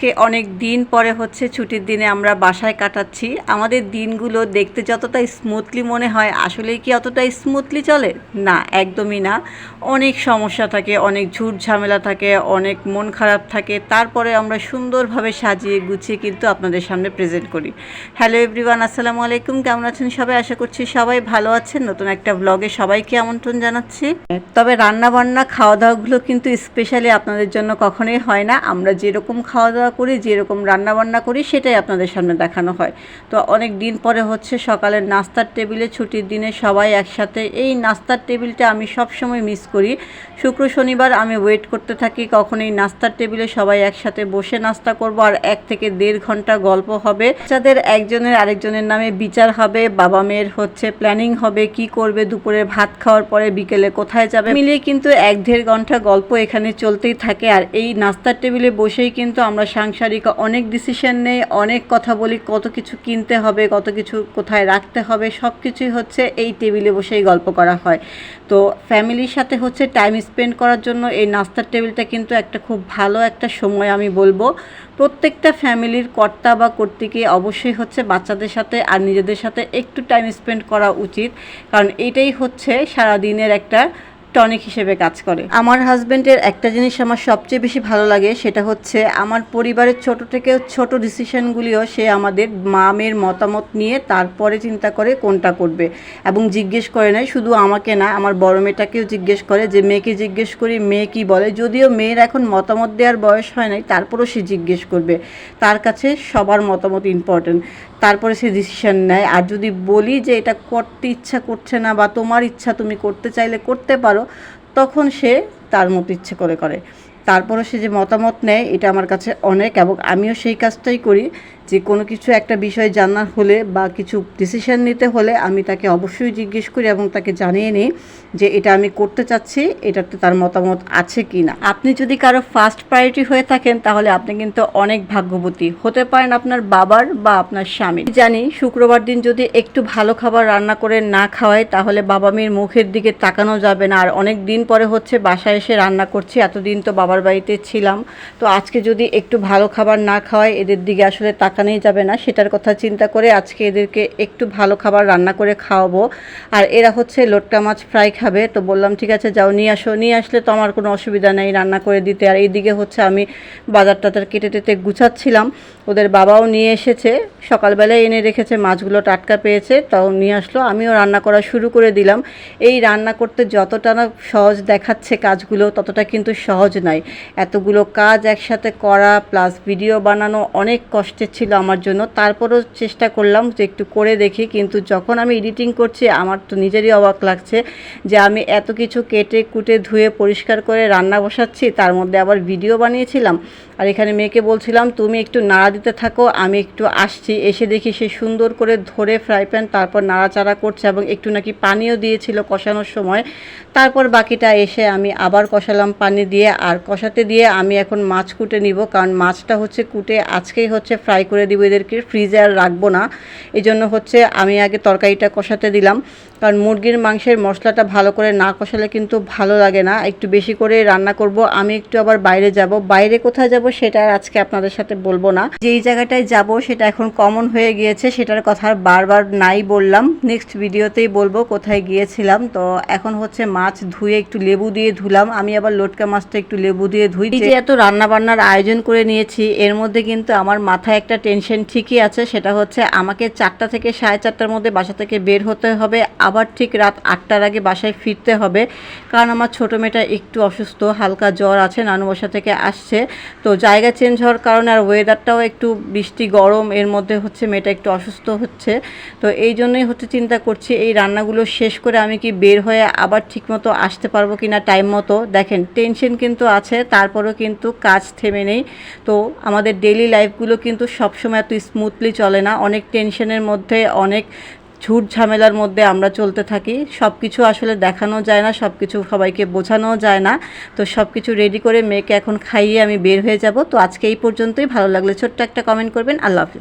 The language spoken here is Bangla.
আজকে অনেক দিন পরে হচ্ছে ছুটির দিনে আমরা বাসায় কাটাচ্ছি। আমাদের দিনগুলো দেখতে যতটা স্মুথলি মনে হয়, আসলেই কি অতটা স্মুথলি চলে? না, একদমই না। অনেক সমস্যা থাকে, অনেক ঝুট ঝামেলা থাকে, অনেক মন খারাপ থাকে। তারপরে আমরা সুন্দরভাবে সাজিয়ে গুছিয়ে কিন্তু আপনাদের সামনে প্রেজেন্ট করি। হ্যালো এভরিওয়ান আসসালামু আলাইকুম। কেমন আছেন সবাই? আশা করছি সবাই ভালো আছেন। নতুন একটা ব্লগে সবাইকে আমন্ত্রণ জানাচ্ছি। তবে রান্না বান্না খাওয়া দাওয়াগুলো কিন্তু স্পেশালি আপনাদের জন্য কখনোই হয় না। আমরা যেরকম খাওয়া দাওয়া করি, যেরকম রান্না বান্না করি, সেটাই আপনাদের সামনে দেখানো হয়। তো অনেক দিন পরে হচ্ছে সকালের নাস্তার টেবিলে, ছুটির দিনে সবাই একসাথে এই নাস্তার টেবিলটা আমি সব সময় মিস করি। শুক্র, শনিবার আমি ওয়েট করতে থাকি কখন এই নাস্তার টেবিলে সবাই একসাথে বসে নাস্তা করব, আর এক থেকে দেড় ঘণ্টা গল্প হবে। যাদের একজনের আরেকজনের নামে বিচার হবে, বাবা মেয়ের হচ্ছে প্ল্যানিং হবে, কি করবে দুপুরে ভাত খাওয়ার পরে, বিকেলে কোথায় যাবে। মিলিয়ে কিন্তু এক দেড় ঘণ্টা গল্প এখানে চলতেই থাকে, আর এই নাস্তার টেবিলে বসেই কিন্তু আমরা সাংসারিক অনেক ডিসিশন নেই, অনেক কথা বলি, কত কিছু কিনতে হবে, কত কিছু কোথায় রাখতে হবে সব কিছুই হচ্ছে এই টেবিলে বসেই গল্প করা হয়। তো ফ্যামিলির সাথে হচ্ছে টাইম স্পেন্ড করার জন্য এই নাস্তার টেবিলটা কিন্তু একটা খুব ভালো একটা সময় আমি বলব। প্রত্যেকটা ফ্যামিলির কর্তা বা কর্তৃকে অবশ্যই হচ্ছে বাচ্চাদের সাথে আর নিজেদের সাথে একটু টাইম স্পেন্ড করা উচিত। কারণ এটাই হচ্ছে সারা দিনের একটা টনিক হিসেবে কাজ করে। আমার হাজব্যান্ডের একটা জিনিস আমার সবচেয়ে বেশি ভালো লাগে, সেটা হচ্ছে আমার পরিবারের ছোট থেকে ছোট ডিসিশনগুলিও সে আমাদের মা মেয়ের মতামত নিয়ে তারপরে চিন্তা করে কোনটা করবে এবং জিজ্ঞেস করে নেয়, শুধু আমাকে না, আমার বড় মেয়েটাকেও জিজ্ঞেস করে যে, মেয়েকে জিজ্ঞেস করি, মেয়ে কি বলে? যদিও মেয়ের এখন মতামত দেওয়ার বয়স হয় নাই, তারপরও সে জিজ্ঞেস করবে। তার কাছে সবার মতামত ইম্পর্টেন্ট তারপরে সে ডিসিশন নেয়। আর যদি বলি যে, এটা করতে ইচ্ছা করছে না বা তোমার ইচ্ছা, তুমি করতে চাইলে করতে পারো তখন সে তার মতো ইচ্ছে করে করে। তারপরে সে যে মতামত নেয়, এটা আমার কাছে অনেক এবং আমিও সেই কাজটাই করি যে কোনো কিছু একটা বিষয় জানার হলে বা কিছু ডিসিশন নিতে হলে আমি তাকে অবশ্যই জিজ্ঞেস করি এবং তাকে জানিয়ে নিই যে এটা আমি করতে চাচ্ছি, এটাতে তার মতামত আছে কি না আপনি যদি কারও ফার্স্ট প্রায়োরিটি হয়ে থাকেন, তাহলে আপনি কিন্তু অনেক ভাগ্যবতী। হতে পারেন আপনার বাবার বা আপনার স্বামী জানি শুক্রবার দিন যদি একটু ভালো খাবার রান্না করে না খাওয়াই তাহলে বাবা মেয়ের মুখের দিকে তাকানো যাবে না। আর অনেক দিন পরে হচ্ছে বাসায় এসে রান্না করছি, এতদিন তো বাবার বাড়িতে ছিলাম। তো আজকে যদি একটু ভালো খাবার না খাওয়াই এদের দিকে আসলে তাকানোই যাবে না, সেটার কথা চিন্তা করে আজকে এদেরকে একটু ভালো খাবার রান্না করে খাওয়াবো। আর এরা হচ্ছে লোটকা মাছ ফ্রাই খাবে, তো বললাম, ঠিক আছে, যাও, নিয়ে আসো। নিয়ে আসলে তো আমার কোনো অসুবিধা নেই রান্না করে দিতে। আর এইদিকে হচ্ছে আমি বাজার টাজার কেটে টেটে গুছাচ্ছিলাম। ওদের বাবাও নিয়ে এসেছে। সকালবেলায় এনে রেখেছে, মাছগুলো টাটকা পেয়েছে, তাও নিয়ে আসলো। আমিও রান্না করা শুরু করে দিলাম। এই রান্না করতে যতটা না সহজ দেখাচ্ছে কাজগুলো, ততটা কিন্তু সহজ নয়। এতগুলো কাজ একসাথে করা, প্লাস ভিডিও বানানো অনেক কষ্টের ছিল আমার জন্য। তারপরও চেষ্টা করলাম যে একটু করে দেখি, কিন্তু যখন আমি এডিটিং করছি, আমার তো নিজেরই অবাক লাগছে যে আমি এত কিছু কেটে, কুটে, ধুয়ে, পরিষ্কার করে রান্না বসাচ্ছি, তার মধ্যে আবার ভিডিও বানিয়েছিলাম। আর এখানে মেয়েকে বলছিলাম, তুমি একটু নাড়া দিতে থাকো, আমি একটু আসছি। এসে দেখি সে সুন্দর করে ধরে ফ্রাই প্যান তারপর নাড়াচাড়া করছে এবং একটু নাকি পানিও দিয়েছিল কষানোর সময়। তারপর বাকিটা এসে আমি আবার কষালাম পানি দিয়ে, আর কষাতে দিয়ে আমি এখন মাছ কুটে নিব, কারণ মাছটা হচ্ছে কুটে আজকেই হচ্ছে ফ্রাই করে দিব, এদেরকে ফ্রিজে আর রাখব না। এই জন্য হচ্ছে আমি আগে তরকারিটা কষাতে দিলাম, কারণ মুরগির মাংসের মশলাটা ভালো করে না কষালে কিন্তু ভালো লাগে না। একটু বেশি করে রান্না করব, আমি একটু আবার বাইরে যাব। বাইরে কোথায় যাব সেটা আজকে আপনাদের সাথে বলব না। যেই জায়গাটায় যাব সেটা এখন কমন হয়ে গিয়েছে সেটার কথা বারবার নাই বললাম। নেক্সট ভিডিওতেই বলব কোথায় গিয়েছিলাম। তো এখন হচ্ছে মাছ ধুয়ে একটু লেবু দিয়ে ধুলাম। আমি আবার লটকা মাছটা একটু লেবু দিয়ে ধুই। যে এত রান্না বান্নার আয়োজন করে নিয়েছি এর মধ্যে কিন্তু আমার মাথায় একটা টেনশন ঠিকই আছে। সেটা হচ্ছে আমাকে চারটা থেকে সাড়ে চারটার মধ্যে বাসা থেকে বের হতে হবে। আবার ঠিক রাত আটটার আগে বাসায় ফিরতে হবে। কারণ আমার ছোটো মেয়েটা একটু অসুস্থ হালকা জ্বর আছে নানু বাসা থেকে আসছে। তো জায়গা চেঞ্জ হওয়ার কারণে আর ওয়েদারটাও একটু বৃষ্টি গরম, এর মধ্যে হচ্ছে মেয়েটা একটু অসুস্থ হচ্ছে। তো এই জন্যই হচ্ছে চিন্তা করছি, এই রান্নাগুলো শেষ করে আমি কি বের হয়ে আবার ঠিকমতো আসতে পারব কি না টাইম মতো? দেখেন টেনশন কিন্তু আছে, তারপরেও কিন্তু কাজ থেমে নেই। তো আমাদের ডেলি লাইফগুলো কিন্তু সবসময় এত স্মুথলি চলে না। অনেক টেনশনের মধ্যে, অনেক ঝুট ঝামেলার মধ্যে আমরা চলতে থাকি। সব কিছু আসলে দেখানো যায় না সব কিছু সবাইকে বোঝানো যায় না। তো সব কিছু রেডি করে মেয়েকে এখন খাইয়ে আমি বের হয়ে যাব। তো আজকে এই পর্যন্তই। ভালো লাগলে ছোট্ট একটা কমেন্ট করবেন। আল্লাহ হাফিজ।